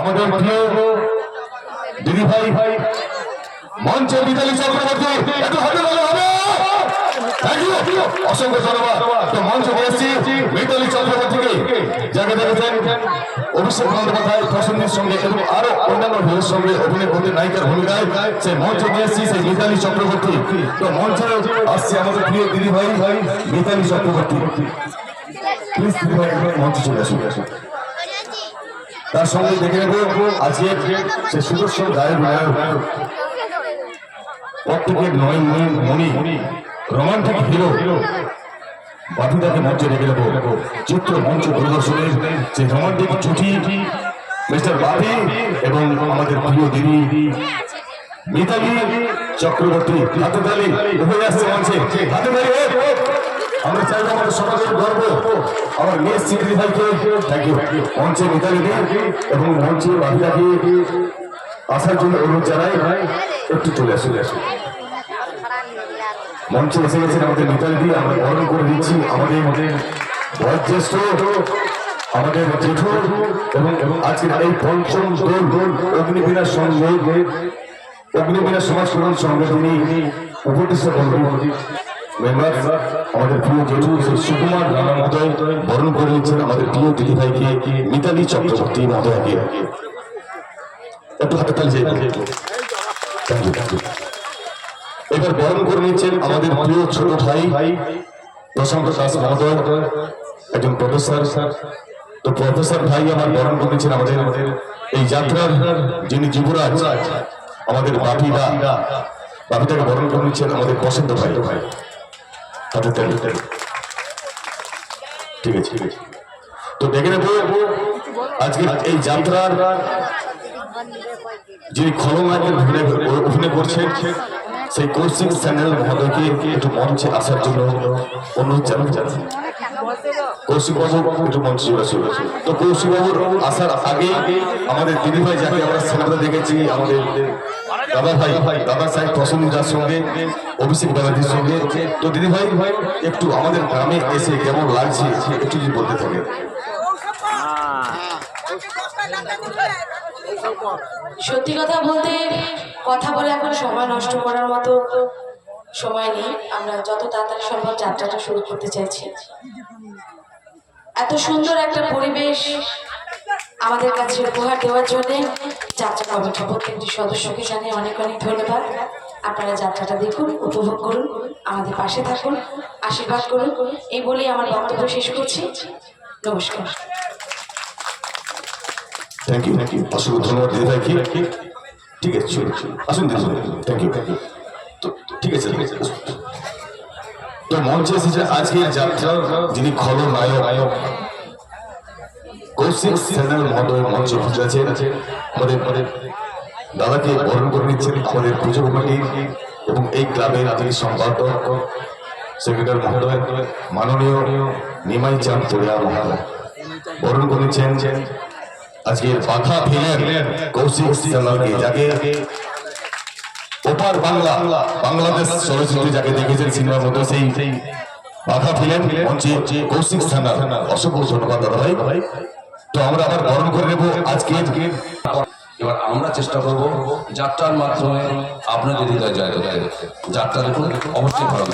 আমাদের প্রিয় দিদি ভাই ভাই মঞ্চে বিদালী চক্রবর্তী. অসংখ্য ধন্যবাদ। মঞ্চ পেয়েছি মিতালি চক্রবর্তীকে। যাকে দেখেছেন অভিষেক বন্দ্যোপাধ্যায়, প্রসন্নের সঙ্গে এবং আরও অন্যান্য সঙ্গে অভিনয় করতে নায়িকার ভূমিকায় সেই মঞ্চে পেয়েছি সেই মিতালি চক্রবর্তী। তো মঞ্চে আসছে আমাদের প্রিয় দিদি ভাই ভাই মিতালি চক্রবর্তী। প্লিজ দিদি ভাই, মঞ্চে চলে আসুন। তার সঙ্গে দেখে নেব আজকে সে সুদর্শন গায়ক নায়ক। প্রত্যেকের নয় মণি, রোমান্টিক হিরো। বাপিদাকে মঞ্চে রেখে দেবো চিত্র মঞ্চ পরিদর্শনের যে রোমান্টিক জুটি মিস্টার বাপি এবং আমাদের প্রিয় দিদি মিতালি চক্রবর্তী, হাতে তালি হয়ে আসছে মঞ্চে। হাতে তালি। আমরা চাই আমাদের সমাজের গর্ব আমার মেয়ে সিদ্রি ভাইকে থ্যাংক ইউ মঞ্চে মিতালি এবং মঞ্চে বাপিদাকে আসার জন্য অনুরোধ জানাই একটু চলে আসুন। আসুন মঞ্চে এসে গেছেন আমাদের মিতালি দিয়ে আমরা বরণ করে দিচ্ছি আমাদের আমাদের বয়োজ্যেষ্ঠ আমাদের জেঠু এবং এবং আজকের এই পঞ্চম দোল দোল অগ্নিবীণার সঙ্গে অগ্নিবীণা সমাজ কল্যাণ সঙ্গে তিনি উপদেষ্টা বলবেন সুকুমার রানা মহোদয় বরণ করে দিচ্ছেন আমাদের মিতালি চক্রবর্তী এবার বরণ করে নিচ্ছেন আমাদের প্রিয় ছোট ভাই প্রশান্ত দাস মহোদয়, একজন প্রফেসর। তো প্রফেসর ভাই আমার বরণ করে নিচ্ছেন আমাদের আমাদের এই যাত্রার যিনি যুবরাজ, আমাদের বাপিদা। বাপিদাকে বরণ করে নিচ্ছেন আমাদের বসন্ত ভাই। তালি তালি ঠিক আছে ঠিক আছে। তো দেখে নেব। আজকে এই যাত্রার যিনি খলনায়কের অভিনয় করছেন, সেই কৌশিক স্যান্ডেল মহোদয়কে একটু মঞ্চে আসার জন্য অনুরোধ জানাতে চাচ্ছি কৌশিক বাবু একটু মঞ্চে তো কৌশিক বাবুর আসার আগে আমাদের দিদি ভাই যাকে আমরা সিনেমাতে দেখেছি, আমাদের দাদা ভাই, দাদা সাহেব, প্রসন্ন যার সঙ্গে, অভিষেক ব্যানার্জির সঙ্গে। তো দিদি ভাই, একটু আমাদের গ্রামে এসে কেমন লাগছে, একটু যদি বলতে থাকেন সত্যি কথা বলতে, কথা বলে এখন সময় নষ্ট করার মতো সময় নেই। আমরা যত তাড়াতাড়ি সম্ভব যাত্রাটা শুরু করতে চাইছি। এত সুন্দর একটা পরিবেশ আমাদের কাছে উপহার দেওয়ার জন্য যাত্রা কমিটির প্রত্যেকটি সদস্যকে জানিয়ে অনেক অনেক ধন্যবাদ। আপনারা যাত্রাটা দেখুন, উপভোগ করুন, আমাদের পাশে থাকুন, আশীর্বাদ করুন। এই বলেই আমার বক্তব্য শেষ করছি। নমস্কার। থ্যাংক ইউ থ্যাংক ইউ অসংখ্য ঠিক আছে থ্যাংক ইউ তো, ঠিক আছে ঠিক আছে। তো আজকের যাত্রার যিনি খলনায়ক। নায়ক কৌশিক সেনার মহোদয় মঞ্চে উপস্থিত আছেন। আমাদের দাদাকে বরণ করে নিচ্ছেন আমাদের পুজো কমিটির এবং এই ক্লাবের যিনি সম্পাদক, সেক্রেটারি মহোদয়, মাননীয় নিমাই চাঁদ পড়িয়া মহোদয়। বরণ করে নিচ্ছেন আজকের বাধা ভিলেন কৌশিক সেনাকে যাকে ওপার বাংলা, বাংলাদেশ চলচ্চিত্রে যাকে দেখেছেন সিনেমার মধ্যে সেই বাধা ফিলেন মঞ্চে কৌশিক সান্যাল অসংখ্য ধন্যবাদ দাদা ভাই তো আমরা আবার বরণ করে নেব আজকে। এবার আমরা চেষ্টা করব যাত্রার মাধ্যমে আপনাদের হৃদয় জয় দেখুন, অবশ্যই ভালো